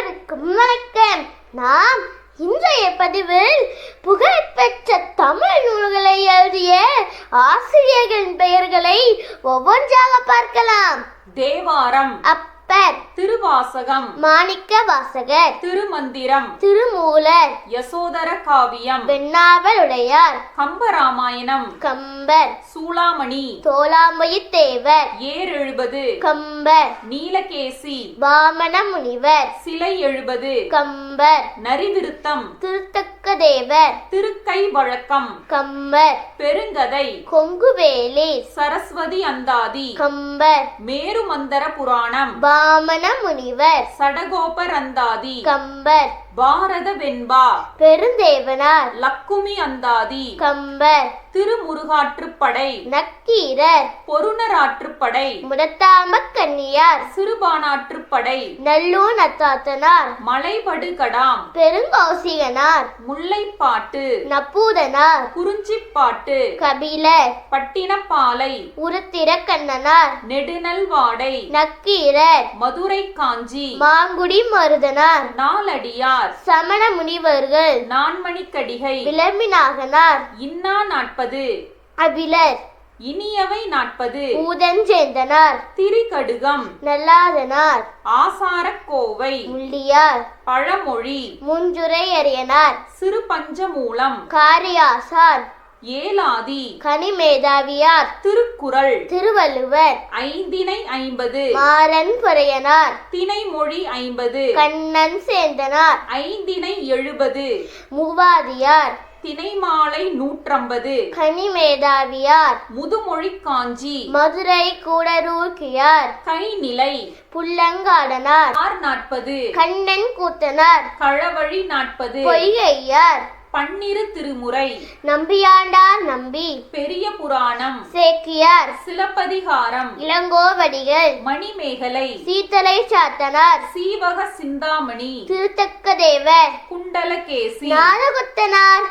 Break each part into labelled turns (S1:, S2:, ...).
S1: அனைவருக்கும் வணக்கம். நாம் இன்றைய பதிவில் புகழ்பெற்ற தமிழ் நூல்களை எழுதிய ஆசிரியர்களின் பெயர்களை ஒவ்வொன்றாக பார்க்கலாம்.
S2: தேவாரம்.
S1: அப்பர்.
S2: திருவாசகம்.
S1: மாணிக்க வாசகர்.
S2: திருமந்திரம்.
S1: திருமூலர்.
S2: யசோதர காவியம்.
S1: வெண்ணாவலுடையார்.
S2: கம்பராமாயணம்.
S1: கம்பர்.
S2: சூளாமணி.
S1: தோலாமயித்தேவர்
S2: ஏர் எழுபது
S1: கம்பர்.
S2: நீலகேசி.
S1: வாமன முனிவர்
S2: சிலை எழுபது.
S1: கம்பர்.
S2: நரிவிருத்தம்.
S1: திருத்தக்க தேவர்
S2: திருக்கை வழக்கம்.
S1: கம்பர்.
S2: பெருங்கதை.
S1: கொங்குவேலி.
S2: சரஸ்வதி அந்தாதி.
S1: கம்பர்.
S2: மேருமந்தர புராணம்.
S1: வாமன முனிவர்
S2: சடகோபர் அந்தாதி
S1: கம்பர்.
S2: பாரத வெண்பா
S1: பெருந்தேவனார்.
S2: லக்குமி அந்தாதி.
S1: கம்பர்.
S2: திருமுருகாற்றுப்படை.
S1: நக்கீரர்.
S2: பொருணராற்றுப்படை.
S1: முடத்தாம கன்னியார்
S2: சிறுபானாற்றுப்படை.
S1: நல்லூர் நத்தாத்தனார்.
S2: மலைபடுகடாம்.
S1: பெருங்கௌசிகனார்.
S2: முல்லைப்பாட்டு.
S1: நப்பூதனார்.
S2: குறிஞ்சிப்பாட்டு.
S1: கபிலர்.
S2: பட்டினப்பாலை.
S1: உருத்திர கண்ணனார்
S2: நெடுநல்வாடை.
S1: நக்கீரர்.
S2: மதுரை காஞ்சி
S1: மாங்குடி மருதனார்
S2: நாலடியார்
S1: சமண முனிவர்கள்
S2: நான்மணிக்கடிகை.
S1: விளம்பினாகனார்
S2: இன்னா நாட்பது
S1: அபிலர்.
S2: இனியவை நாட்பது
S1: பூதஞ்சேந்தனார்
S2: திரிகடுகம்.
S1: நல்லாதனார்.
S2: ஆசாரக்கோவை
S1: முள்ளியார்.
S2: பழமொழி.
S1: முஞ்சுரை அரியனார்.
S2: சிறு பஞ்சமூலம்
S1: காரியாசார்.
S2: ஏலாதி.
S1: கனிமேதாவியார்.
S2: திருக்குறள்.
S1: திருவள்ளுவர்.
S2: ஐந்தினை ஐம்பது.
S1: மாறன் பொறையனார்
S2: திணைமொழி ஐம்பது.
S1: கண்ணன் சேந்தனார்
S2: ஐந்தினை எழுபது.
S1: மூவாதியார்.
S2: திணைமாலை நூற்றம்பது.
S1: கனிமேதாவியார்.
S2: முதுமொழி காஞ்சி
S1: மதுரை கூடரூர்கியார்
S2: கைநிலை.
S1: புல்லங்காடனார்.
S2: ஆர் நாட்பது
S1: கண்ணன் கூத்தனார்.
S2: களவழி நாட்பது
S1: பொய்கையார்.
S2: பன்னிரு திருமுறை.
S1: நம்பியாண்டார் நம்பி.
S2: பெரிய புராணம்.
S1: சேக்கியார்.
S2: சிலப்பதிகாரம்.
S1: இளங்கோவடிகள்.
S2: மணிமேகலை.
S1: சீத்தலை சாத்தனார்.
S2: சீவக சிந்தாமணி.
S1: திருத்தக்க தேவர்
S2: குண்டலகேசி.
S1: நாதகுத்தனார்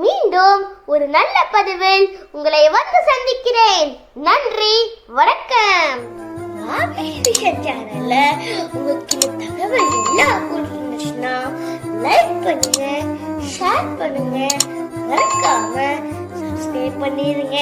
S1: மீண்டும் ஒரு நல்ல பதிவில் உங்களை வந்து சந்திக்கிறேன். நன்றி வணக்கம். சேனல்ல உங்களுக்கு இந்த தகவல் எல்லாம் பிடிச்சிருந்துச்சுன்னா லைக் பண்ணுங்க ஷேர் பண்ணுங்க. மறக்காம சப்ஸ்கிரைப் பண்ணிருங்க.